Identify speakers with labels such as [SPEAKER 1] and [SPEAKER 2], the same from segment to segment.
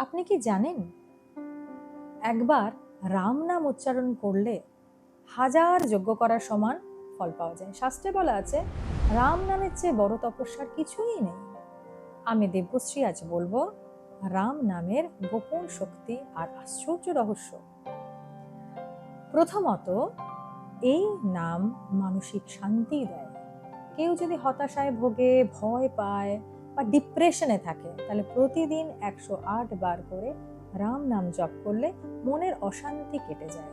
[SPEAKER 1] আপনি কি জানেন? একবার রাম নাম উচ্চারণ করলে হাজার যজ্ঞ করার সমান ফল পাওয়া যায়। শাস্ত্রে বলা আছে, রাম নামের চেয়ে বড় তপস্যার কিছুই নেই। আমি দেবশ্রী আজ বলব, রাম নামের গোপন শক্তি আর আশ্চর্য রহস্য। প্রথমত, এই নাম মানসিক শান্তি দেয়। কেউ যদি হতাশায় ভোগে, ভয় পায় বা ডিপ্রেশনে থাকে, তাহলে প্রতিদিন একশো আট বার করে রাম নাম জপ করলে মনের অশান্তি কেটে যায়।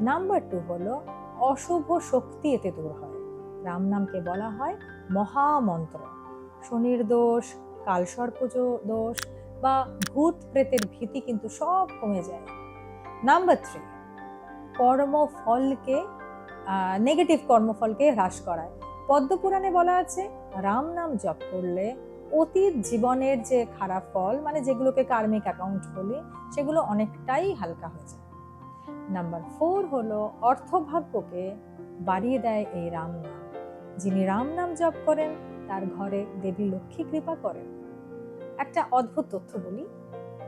[SPEAKER 1] নাম্বার টু হলো, অশুভ শক্তি এতে দূর হয়। রাম নামকে বলা হয় মহামন্ত্র। শনির দোষ কালসর্পজ দোষ বা ভূত প্রেতের ভীতি কিন্তু সব কমে যায়। নাম্বার থ্রি কর্মফলকে নেগেটিভ কর্মফলকে হ্রাস করায়। পদ্মপুরাণে বলা আছে, রাম নাম জপ করলে অতীত জীবনের যে খারাপ ফল মানে যেগুলোকে কার্মিক অ্যাকাউন্ট বলি, সেগুলো অনেকটাই হালকা হয়ে যায়। নাম্বার ফোর হলো অর্থভাগ্যকে বাড়িয়ে দেয় এই রাম নাম। যিনি রাম নাম জপ করেন, তার ঘরে দেবী লক্ষ্মী কৃপা করেন। একটা অদ্ভুত তথ্য বলি,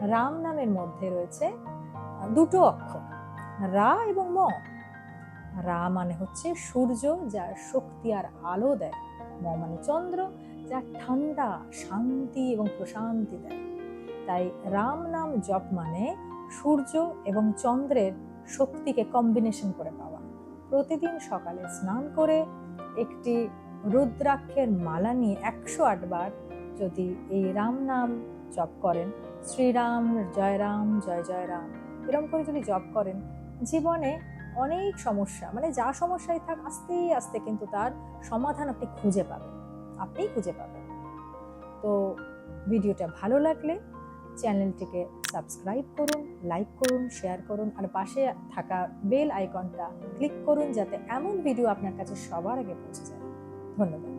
[SPEAKER 1] রাম নামের মধ্যে রয়েছে দুটো অক্ষর, রা এবং ম। রা মানে হচ্ছে সূর্য, যার শক্তি আর আলো দেয়। ম মানে চন্দ্র যা ঠান্ডা, শান্তি এবং প্রশান্তি দেয়। তাই রাম নাম জপ মানে সূর্য এবং চন্দ্রের শক্তিকে কম্বিনেশন করে পাওয়া। প্রতিদিন সকালে স্নান করে একটি রুদ্রাক্ষের মালা নিয়ে একশো আটবার যদি এই রাম নাম জপ করেন, শ্রীরাম জয় রাম জয় জয় রাম এরকম করে যদি জপ করেন, জীবনে অনেক সমস্যা মানে যা সমস্যাই থাক, আস্তে আস্তে কিন্তু তার সমাধান আপনি খুঁজে পাবেন। আপনিই খুঁজে পাবেন। তো ভিডিওটা ভালো লাগলে চ্যানেলটিকে সাবস্ক্রাইব করুন, লাইক করুন, শেয়ার করুন, আর পাশে থাকা বেল আইকনটা ক্লিক করুন যাতে এমন ভিডিও আপনার কাছে সবার আগে পৌঁছে যায়। ধন্যবাদ।